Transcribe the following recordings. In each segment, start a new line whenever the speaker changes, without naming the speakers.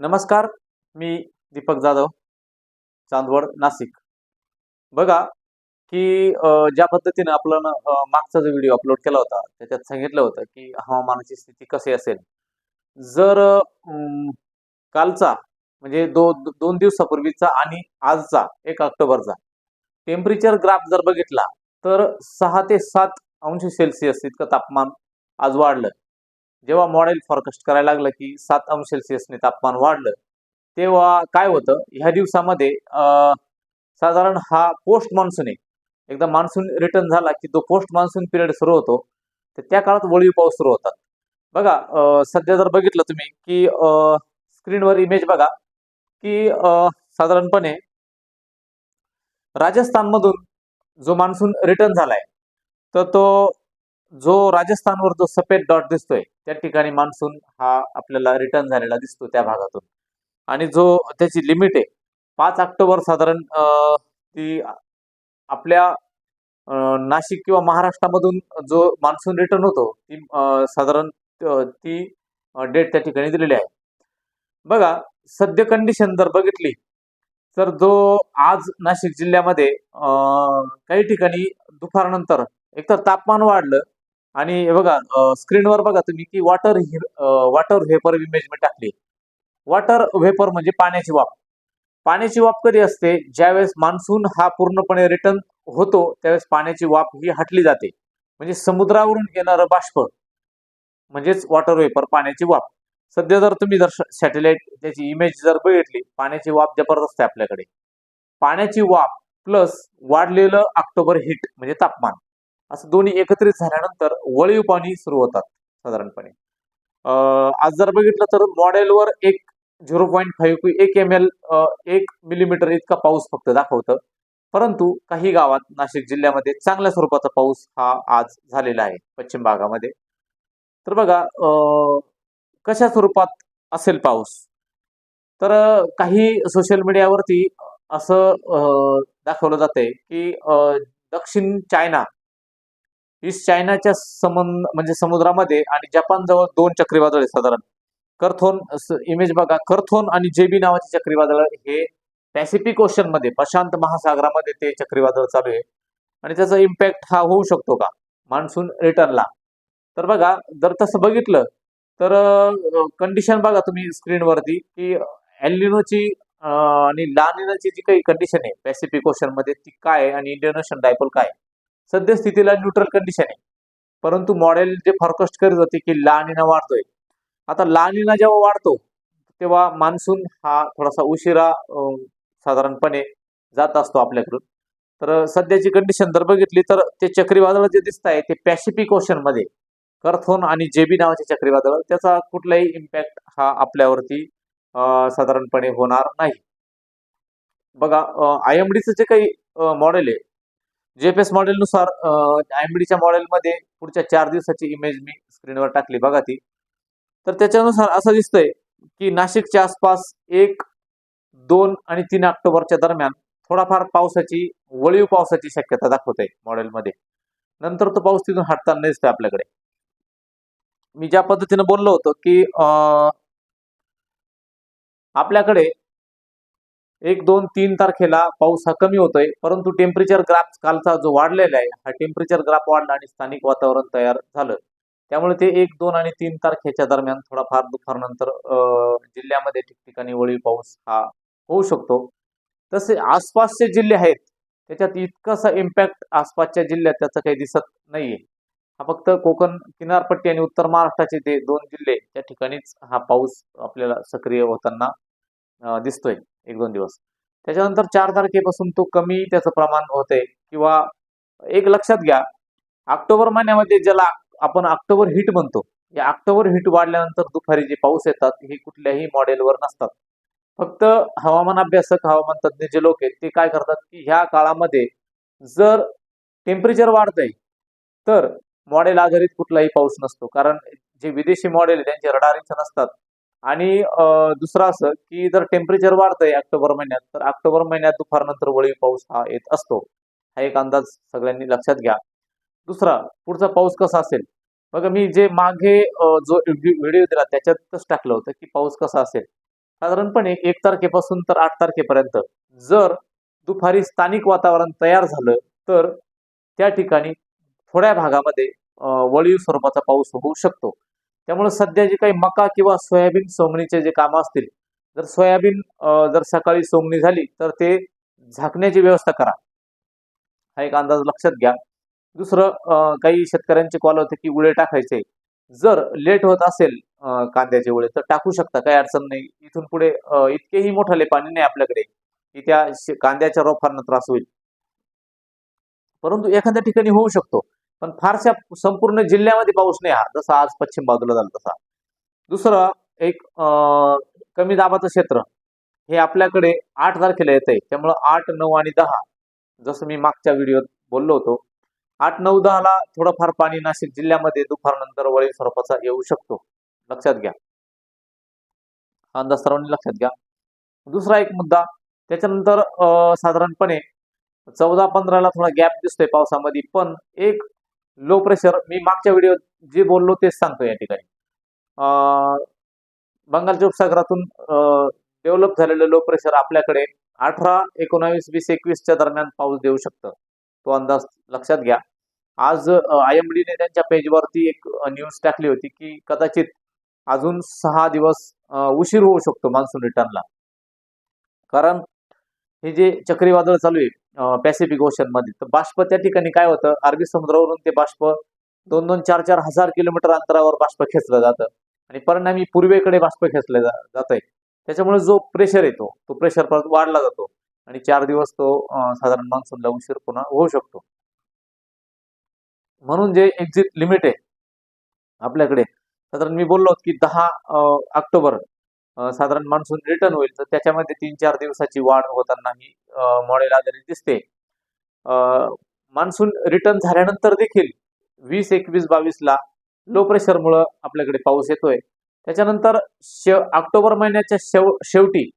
नमस्कार मी दीपक जाधव चांदवड नाशिक. बघा की ज्या पद्धतीने आपलं मागचा जो व्हिडिओ अपलोड केला होता त्याच्यात सांगितलं होतं की हवामानाची स्थिती कशी असेल? जर कालचा म्हणजे दो- दोन दिवसापूर्वीचा आणि आजचा एक ऑक्टोबरचा टेम्परेचर ग्राफ जर बघितला तर सहा ते सात अंश सेल्सिअस इतकं तापमान आज वाढलं. जेव्हा मॉडेल फॉरकास्ट करायला लागलं की सात अंश सेल्सिअसने तापमान वाढलं तेव्हा काय होतं? ह्या दिवसामध्ये अं, साधारण हा पोस्ट मान्सून आहे. एकदा मान्सून रिटर्न झाला की तो पोस्ट मान्सून पिरियड सुरू होतो. तर त्या काळात वळीव पाऊस सुरू होतात बघा सध्या जर बघितलं तुम्ही की स्क्रीनवर इमेज बघा की साधारणपणे राजस्थानमधून जो मान्सून रिटर्न झालाय तर तो जो राजस्थानवर जो सफेद डॉट दिसतोय त्या ठिकाणी मान्सून हा आपल्याला रिटर्न झालेला दिसतो त्या भागातून. आणि जो त्याची लिमिट आहे पाच ऑक्टोबर साधारण ती आपल्या नाशिक किंवा महाराष्ट्रामधून जो मान्सून रिटर्न होतो ती साधारण ती डेट त्या ठिकाणी दिलेली आहे. बघा सद्य कंडिशन जर बघितली तर जो आज नाशिक जिल्ह्यामध्ये काही ठिकाणी दुपारनंतर एकतर तापमान वाढलं आणि हे बघा स्क्रीनवर बघा तुम्ही की वॉटर वॉटर व्हेपर इमेज मी टाकली. वॉटर व्हेपर म्हणजे पाण्याची वाफ. पाण्याची वाफ कधी असते? ज्यावेळेस मान्सून हा पूर्णपणे रिटर्न होतो त्यावेळेस पाण्याची वाफ ही हटली जाते. म्हणजे समुद्रावरून येणारं बाष्प म्हणजेच वॉटर व्हेपर पाण्याची वाफ. सध्या जर तुम्ही जर सॅटेलाइट त्याची इमेज जर बघितली पाण्याची वाफ जबरदस्त आहे आपल्याकडे. पाण्याची वाफ प्लस वाढलेलं ऑक्टोबर हिट म्हणजे तापमान. असं दोन्ही एकत्रित झाल्यानंतर वळीव पाणी सुरू होतात साधारणपणे. आज जर बघितलं तर मॉडेलवर एक झिरो पॉईंट फाईव्ह एक एम एल एक मिलीमीटर इतका पाऊस फक्त दाखवतं. परंतु काही गावात नाशिक जिल्ह्यामध्ये चांगल्या स्वरूपाचा पाऊस हा आज झालेला आहे पश्चिम भागामध्ये. तर बघा कशा स्वरूपात असेल पाऊस? तर काही सोशल मीडियावरती असं दाखवलं जाते की दक्षिण चायना ईस्ट चायनाच्या समन म्हणजे समुद्रामध्ये आणि जपान जवळ दोन चक्रीवादळ आहे साधारण. करथोन इमेज बघा. करथोन आणि जेबी नावाचे चक्रीवादळ हे पॅसिफिक ओशनमध्ये प्रशांत महासागरामध्ये ते चक्रीवादळ चालू आहे. आणि त्याचा इम्पॅक्ट हा होऊ शकतो का? मान्सून रिटर्नला. तर बघा जर तसं बघितलं तर कंडिशन बघा तुम्ही स्क्रीनवरती की एल्निनोची आणि लानिनाची जी काही कंडिशन आहे पॅसिफिक ओशनमध्ये ती काय आणि इंडियन ओशन डायपोल काय सद्यस्थितीला स्थितीला न्यूट्रल कंडिशन आहे. परंतु मॉडेल जे फॉरकास्ट करत होते की लानिना वाढतोय. आता लानिना जेव्हा वाढतो तेव्हा मान्सून हा थोडासा उशिरा साधारणपणे जात असतो आपल्याकडून. तर सध्याची कंडिशन जर बघितली तर ते चक्रीवादळ जे दिसत आहे ते पॅसिफिक ओशनमध्ये करथोन आणि जेबी नावाचे चक्रीवादळ त्याचा कुठलाही इम्पॅक्ट हा आपल्यावरती साधारणपणे होणार नाही. बघा आय एम डीचं जे काही मॉडेल आहे जेपीएस मॉडेलनुसार आयएमडीच्या मॉडेलमध्ये पुढच्या चार दिवसाची इमेज मी स्क्रीनवर टाकली. बघा ती. तर त्याच्यानुसार असं दिसतंय की नाशिकच्या आसपास एक दोन आणि तीन ऑक्टोबरच्या दरम्यान थोडाफार पावसाची वळीव पावसाची शक्यता दाखवत आहे मॉडेलमध्ये नंतर तो पाऊस तिथून हटताना दिसतोय आपल्याकडे. मी ज्या पद्धतीने बोललो होतो की आपल्याकडे एक दोन तीन तारखेला पाऊस हा कमी होतोय परंतु टेम्परेचर ग्राफ कालचा जो वाढलेला आहे हा टेम्परेचर ग्राफ वाढला आणि स्थानिक वातावरण तयार झालं. त्यामुळे ते एक दोन आणि तीन तारखेच्या दरम्यान थोडाफार दुपारनंतर जिल्ह्यामध्ये ठिकठिकाणी वळीव पाऊस हा होऊ शकतो. तसे आसपासचे जिल्हे आहेत त्याच्यात इतकासा इम्पॅक्ट आसपासच्या जिल्ह्यात त्याचा काही दिसत नाहीये. हा फक्त कोकण किनारपट्टी आणि उत्तर महाराष्ट्राचे ते दोन जिल्हे त्या ठिकाणीच हा पाऊस आपल्याला सक्रिय होताना दिसतोय. एक दोन दिवस. त्याच्यानंतर चार तारखेपासून तो कमी त्याचं प्रमाण होते किंवा एक लक्षात घ्या ऑक्टोबर महिन्यामध्ये ज्याला आपण ऑक्टोबर हिट म्हणतो या ऑक्टोबर हिट वाढल्यानंतर दुपारी जे पाऊस येतात हे कुठल्याही मॉडेलवर नसतात. फक्त हवामान अभ्यासक हवामान तज्ज्ञ जे लोक आहेत ते काय करतात की ह्या काळामध्ये जर टेम्परेचर वाढतंय तर मॉडेल आधारित कुठलाही पाऊस नसतो. कारण जे विदेशी मॉडेल आहे त्यांचे रडारीचं नसतात. आणि दुसरं असं की जर टेम्परेचर वाढतंय ऑक्टोबर महिन्यात तर ऑक्टोबर महिन्यात दुपारनंतर वळीव पाऊस हा येत असतो. हा एक अंदाज सगळ्यांनी लक्षात घ्या. दुसरा पुढचा पाऊस कसा असेल? बघा मी जे मागे जो व्हिडिओ दिला त्याच्यातच टाकलं होतं की पाऊस कसा असेल. साधारणपणे एक तारखेपासून तर आठ तारखेपर्यंत जर दुपारी स्थानिक वातावरण तयार झालं तर त्या ठिकाणी थोड्या भागामध्ये वळीव स्वरूपाचा पाऊस होऊ शकतो. त्यामुळे सध्या जे काही मका किंवा सोयाबीन सोंगणीचे जे कामं असतील जर सोयाबीन जर सकाळी सोंगणी झाली तर ते झाकण्याची व्यवस्था करा. हा एक अंदाज लक्षात घ्या. दुसरं काही शेतकऱ्यांचे कॉल होते की उळे टाकायचे. जर लेट होत असेल कांद्याचे उळे तर टाकू शकता काही अडचण नाही. इथून पुढे इतकेही मोठाले पाणी नाही आपल्याकडे की त्या कांद्याच्या रोपांना त्रास होईल. परंतु एखाद्या ठिकाणी होऊ शकतो. पण फारशा संपूर्ण जिल्ह्यामध्ये पाऊस नाही हा. जसा आज पश्चिम बाजूला झाला तसा. दुसरं एक अं, कमी दाबाचं क्षेत्र. हे आपल्याकडे आठ तारखेला येत आहे त्यामुळं आठ नऊ आणि दहा जसं मी मागच्या व्हिडिओत बोललो होतो आठ नऊ दहाला थोडंफार पाणी नाशिक जिल्ह्यामध्ये दुपारनंतर वळीव स्वरूपाचा येऊ शकतो. लक्षात घ्या. अंदाज सर्वांनी लक्षात घ्या. दुसरा एक मुद्दा त्याच्यानंतर अं, साधारणपणे चौदा पंधराला थोडा गॅप दिसतोय पावसामध्ये पण एक लो प्रेशर मी मागच्या व्हिडिओत जे बोललो तेच सांगतो या ठिकाणी. बंगालच्या उपसागरातून डेव्हलप झालेलं लो प्रेशर आपल्याकडे अठरा एकोणावीस वीस एकवीसच्या दरम्यान पाऊस देऊ शकतं. तो अंदाज लक्षात घ्या. आज आय एम डीने त्यांच्या पेजवरती एक न्यूज टाकली होती की कदाचित अजून सहा दिवस उशीर होऊ शकतो मान्सून रिटर्नला कारण हे जे चक्रीवादळ चालू आहे पॅसिफिक ओशनमध्ये. तर बाष्प त्या ठिकाणी काय होतं? अरबी समुद्रावरून ते बाष्प दोन दोन चार चार हजार किलोमीटर अंतरावर बाष्प खेचलं जातं. आणि परिणामी पूर्वेकडे बाष्प खेचलं जात आहे त्याच्यामुळे जो प्रेशर येतो तो प्रेशर परत वाढला जातो. आणि चार दिवस तो साधारण मान्सूनला उशीर पुन्हा होऊ शकतो. म्हणून जे एक्झिट लिमिट आहे आपल्याकडे साधारण मी बोललो की दहा ऑक्टोबर साधारण मान्सून रिटर्न होईल तर त्याच्यामध्ये तीन चार दिवसाची वाढ होताना ही मॉडेल आधारित दिसते. मान्सून रिटर्न झाल्यानंतर देखील वीस एकवीस बावीसला लो प्रेशरमुळं आपल्याकडे पाऊस येतोय. त्याच्यानंतर शेव ऑक्टोबर महिन्याच्या शेव शेवटी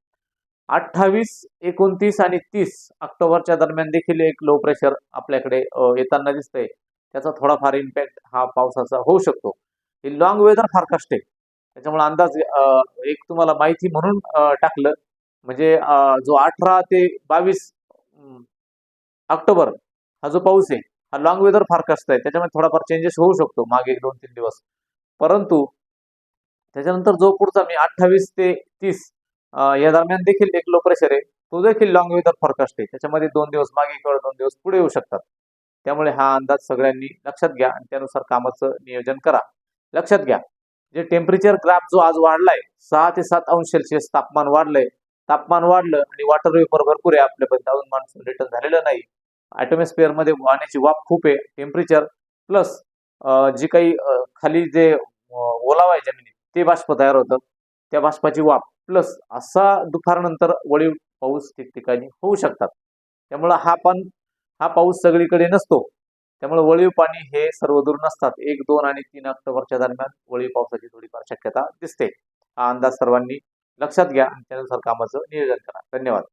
अठ्ठावीस एकोणतीस आणि तीस ऑक्टोबरच्या दरम्यान देखील एक लो प्रेशर आपल्याकडे येताना दिसतंय. त्याचा थोडाफार इम्पॅक्ट हा पावसाचा होऊ शकतो. हे लॉंग वेदर फारकास्ट आहे. त्याच्यामुळे अंदाज एक तुम्हाला माहिती म्हणून टाकलं. म्हणजे जो अठरा ते बावीस ऑक्टोबर हा जो पाऊस आहे हा लॉंग वेदर फारकास्ट आहे. त्याच्यामध्ये थोडाफार चेंजेस होऊ शकतो मागे दोन तीन दिवस. परंतु त्याच्यानंतर जो पुढचा मी अठ्ठावीस ते तीस या दरम्यान देखील एक लो प्रेशर आहे तो देखील लॉंग वेदर फॉरकास्ट आहे. त्याच्यामध्ये दोन दिवस मागे किंवा दोन दिवस पुढे येऊ शकतात. त्यामुळे हा अंदाज सगळ्यांनी लक्षात घ्या आणि त्यानुसार कामाचं नियोजन करा. लक्षात घ्या. जे टेम्परेचर ग्राफ जो आज वाढलाय सहा ते सात अंश सेल्सिअस तापमान वाढलंय. तापमान वाढलं आणि वॉटर वेपर भरपूर आहे. आपल्यापर्यंत अजून मान्सून रिटर्न झालेलं नाही. ॲटॉमॉस्फिअरमध्ये वाहण्याची वाफ खूप आहे. टेम्परेचर प्लस जी काही खाली जे ओलावा आहे जमिनीत ते बाष्प तयार होतं. त्या बाष्पाची वाफ प्लस असा दुपारनंतर वळीव पाऊस ठिकठिकाणी होऊ शकतात. त्यामुळं हा पण हा पाऊस सगळीकडे नसतो. त्यामुळे वळीव पाणी हे सर्वदूर नसतात. एक दोन आणि तीन ऑक्टोबरच्या दरम्यान वळीव पावसाची थोडीफार शक्यता दिसते. हा अंदाज सर्वांनी लक्षात घ्या आणि त्यानुसार कामाचं नियोजन करा. धन्यवाद.